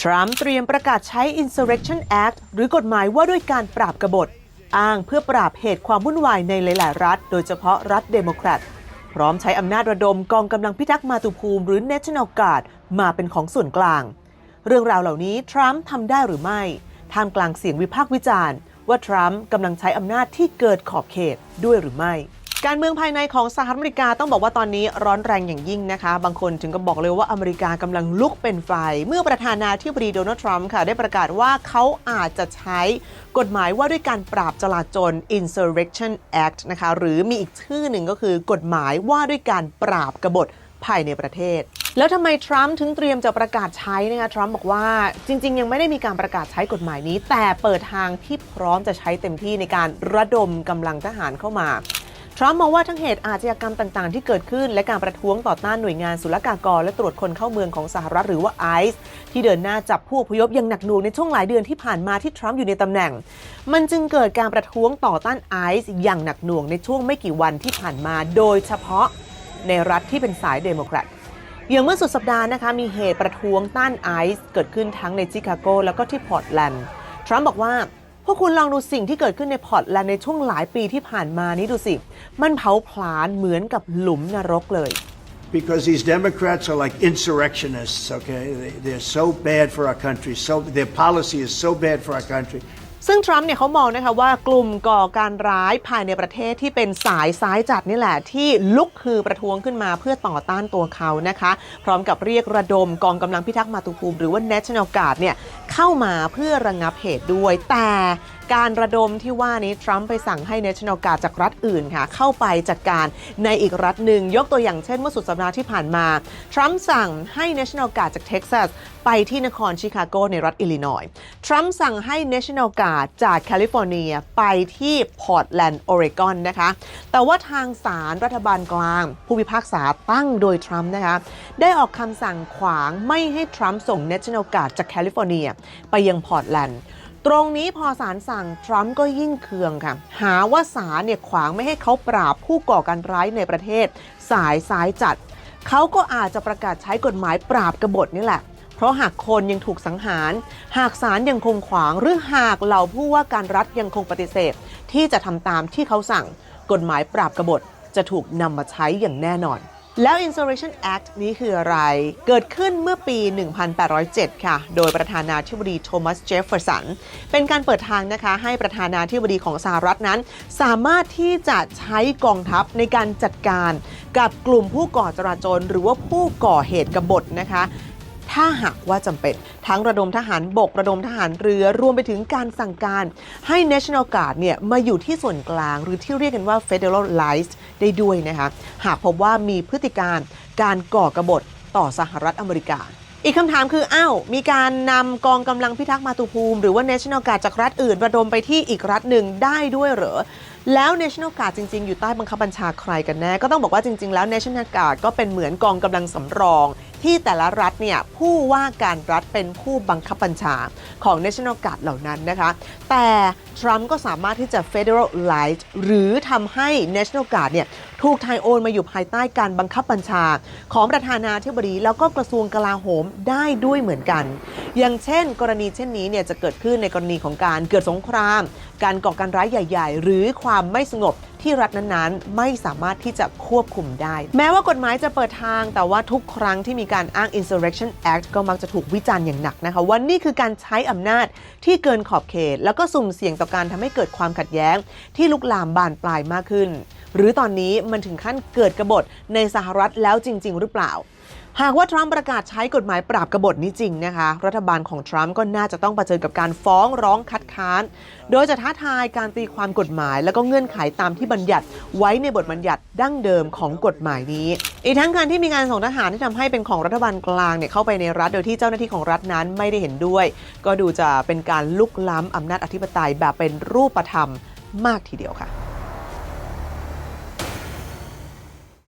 ทรัมป์เตรียมประกาศใช้ Insurrection Act หรือกฎหมายว่าด้วยการปราบกบฏ อ้างเพื่อปราบเหตุความวุ่นวายในหลาย ๆ รัฐ โดยเฉพาะรัฐเดโมแครต พร้อมใช้อำนาจระดมกองกำลังพิทักษ์มาตุภูมิหรือ National Guard มาเป็นของส่วนกลาง เรื่องราวเหล่านี้ทรัมป์ทำได้หรือไม่ ท่ามกลางเสียงวิพากษ์วิจารณ์ ว่าทรัมป์กำลังใช้อำนาจที่เกิดขอบเขตด้วยหรือไม่ การเมืองภายในของสหรัฐอเมริกาต้องบอกว่าตอนนี้ร้อนแรงอย่างยิ่งนะคะ บางคนถึงก็บบอกเลยว่าอเมริกากำลังลุกเป็นไฟ เมื่อประธานาธิบดีโดนัลด์ทรัมป์ค่ะ ได้ประกาศว่าเขาอาจจะใช้กฎหมายว่าด้วยการปราบจลาจล Insurrection Act นะคะ หรือมีอีกชื่อหนึ่งก็คือกฎหมายว่าด้วยการปราบกบฏภายในประเทศ แล้วทำไมทรัมป์ถึงเตรียมจะประกาศใช้นะคะทรัมป์บอกว่าจริง ๆ ยังไม่ได้มีการประกาศใช้กฎหมายนี้ แต่เปิดทางที่พร้อมจะใช้เต็มที่ในการระดมกำลังทหารเข้ามา ทรัมป์มองว่าทั้งเหตุอาชญากรรมต่างๆ ที่เกิดขึ้น และการประท้วงต่อต้านหน่วยงานศุลกากร และตรวจคนเข้าเมืองของสหรัฐหรือว่าไอซ์ที่เดินหน้าจับผู้อพยพอย่างหนักหน่วงในช่วงหลายเดือนที่ผ่านมาที่ทรัมป์อยู่ในตำแหน่ง มันจึงเกิดการประท้วงต่อต้านไอซ์อย่างหนักหน่วงในช่วงไม่กี่วันที่ผ่านมา โดยเฉพาะในรัฐที่เป็นสายเดโมแครตอย่างเมื่อสุดสัปดาห์นะคะมีเหตุประท้วงต้านไอซ์เกิดขึ้นทั้งในชิคาโกแล้วก็ที่พอร์ตแลนด์ทรัมป์บอกว่า พวกคุณลองดูสิ่งที่เกิดขึ้นในพอร์ตแลนด์ในช่วงหลายปีที่ผ่านมานี้ดูสิ มันเผาผลาญเหมือนกับหลุมนรกเลย Because these Democrats are like insurrectionists, okay? They, they're so bad for our country. So their policy is so bad for our country. ซึ่งทรัมป์เนี่ยเขามองนะคะว่ากลุ่มก่อการร้ายภายในประเทศที่เป็นสายซ้ายจัดนี่แหละ ที่ลุกคือประท้วงขึ้นมาเพื่อต่อต้านตัวเขานะคะ พร้อมกับเรียกระดมกองกำลังพิทักษ์มาตุภูมิ หรือว่า National Guard เนี่ย เข้ามาเพื่อระงงับเหตุด้วย แต่การระดมที่ว่านี้ทรัมป์ไปสั่งให้ National Guard จากรัฐอื่นค่ะ เข้าไปจัดการในอีกรัฐหนึ่ง ยกตัวอย่างเช่นเมื่อสุดสัปดาห์ที่ผ่านมา ทรัมป์สั่งให้ National Guard จากเท็กซัสไปที่นครชิคาโกในรัฐอิลลินอยส์ทรัมป์สั่งให้ National Guard จากแคลิฟอร์เนียไปที่พอร์ตแลนด์โอเรกอนนะคะ แต่ว่าทางศาลรรัฐบาลกลาง ผู้พิพากษาตั้งโดยทรัมป์นะคะ ได้ออกคำสั่งขวางไม่ให้ทรัมป์ส่ง National Guard จากแคลิฟอร์เนียไปยังพอร์ตแลนด์ ตรงนี้พอศาลสั่งทรัมป์ก็ยิ่งเคืองค่ะ หาว่าศาลเนี่ยขวางไม่ให้เขาปราบผู้ก่อการร้ายในประเทศ สายซ้ายจัด เขาก็อาจจะประกาศใช้กฎหมายปราบกบฏนี่แหละเพราะหากคนยังถูกสังหาร หากศาลยังคงขวางหรือหากเหล่าผู้ว่าการรัฐยังคงปฏิเสธ ที่จะทำตามที่เขาสั่ง กฎหมายปราบกบฏจะถูกนำมาใช้อย่างแน่นอน แล้ว Insurrection Act นี้คืออะไร เกิดขึ้นเมื่อปี 1807 ค่ะ โดยประธานาธิบดีโทมัส เจฟเฟอร์สัน เป็นการเปิดทางนะคะให้ประธานาธิบดีของสหรัฐนั้น สามารถที่จะใช้กองทัพในการจัดการกับกลุ่มผู้ก่อจราจรหรือว่าผู้ก่อเหตุกบฏนะคะ ถ้าหากว่าจำเป็น ทั้งระดมทหารบกระดมทหารเรือรวมไปถึงการสั่งการ ให้ National Guard เนี่ยมาอยู่ที่ส่วนกลาง หรือที่เรียกกันว่า Federalized ได้ด้วยนะคะหากพบว่ามีพฤติการการก่อกรบฏต่อสหรัฐอเมริกาอีกคำถามคืออ้าวมีการนำกองกำลังพิทักษ์มาตุภูมิ หรือว่า National Guard จากรัฐอื่นระดมไปที่อีกรัฐหนึ่งได้ด้วยเหรอ แล้ว National Guard จริง ๆ อยู่ใต้บังคับบัญชาใครกันแน่ ก็ต้องบอกว่าจริง ๆ แล้ว National Guard ก็เป็นเหมือนกองกำลังสำรอง ที่แต่ละรัฐเนี่ยผู้ว่าการรัฐเป็นผู้บังคับบัญชาของ National Guard เหล่านั้นนะคะ แต่ทรัมป์ก็สามารถที่จะ federalize หรือทำให้ National Guard เนี่ย ถูกไทยโอนมาอยู่ภายใต้การบังคับบัญชา ของประธานาธิบดีแล้วก็กระทรวงกลาโหมได้ด้วยเหมือนกัน อย่างเช่น กรณีเช่นนี้เนี่ยจะเกิดขึ้นในกรณีของการเกิดสงคราม การก่อการร้ายใหญ่ ๆ หรือความไม่สงบที่รัฐนั้นๆ ไม่สามารถที่จะควบคุมได้ แม้ว่ากฎหมายจะเปิดทาง แต่ว่าทุกครั้งที่มีการอ้าง Insurrection Act ก็มักจะถูกวิจารณ์อย่างหนักนะคะว่านี่คือการใช้อำนาจที่เกินขอบเขต แล้วก็สุ่มเสี่ยงต่อการทำให้เกิดความขัดแย้ง ที่ลุกลามบานปลายมากขึ้น หรือตอนนี้มันถึงขั้นเกิดกบฏในสหรัฐแล้วจริง ๆ หรือเปล่า หากว่าทรัมป์ประกาศใช้กฎหมายปราบกบฏนี้จริงนะคะ รัฐบาลของทรัมป์ก็น่าจะต้องเผชิญกับการฟ้องร้องคัดค้าน โดยจะท้าทายการตีความกฎหมาย แล้วก็เงื่อนไขตามที่บัญญัติ ไว้ในบทบัญญัติดั้งเดิมของกฎหมายนี้ อีกทั้งการที่มีการส่งทหารที่ทำให้เป็นของรัฐบาลกลางเนี่ยเข้าไปในรัฐโดยที่เจ้าหน้าที่ของรัฐนั้นไม่ได้เห็นด้วย ก็ดูจะเป็นการลุกล้ำอำนาจอธิปไตยแบบเป็นรูปธรรมมากทีเดียวค่ะ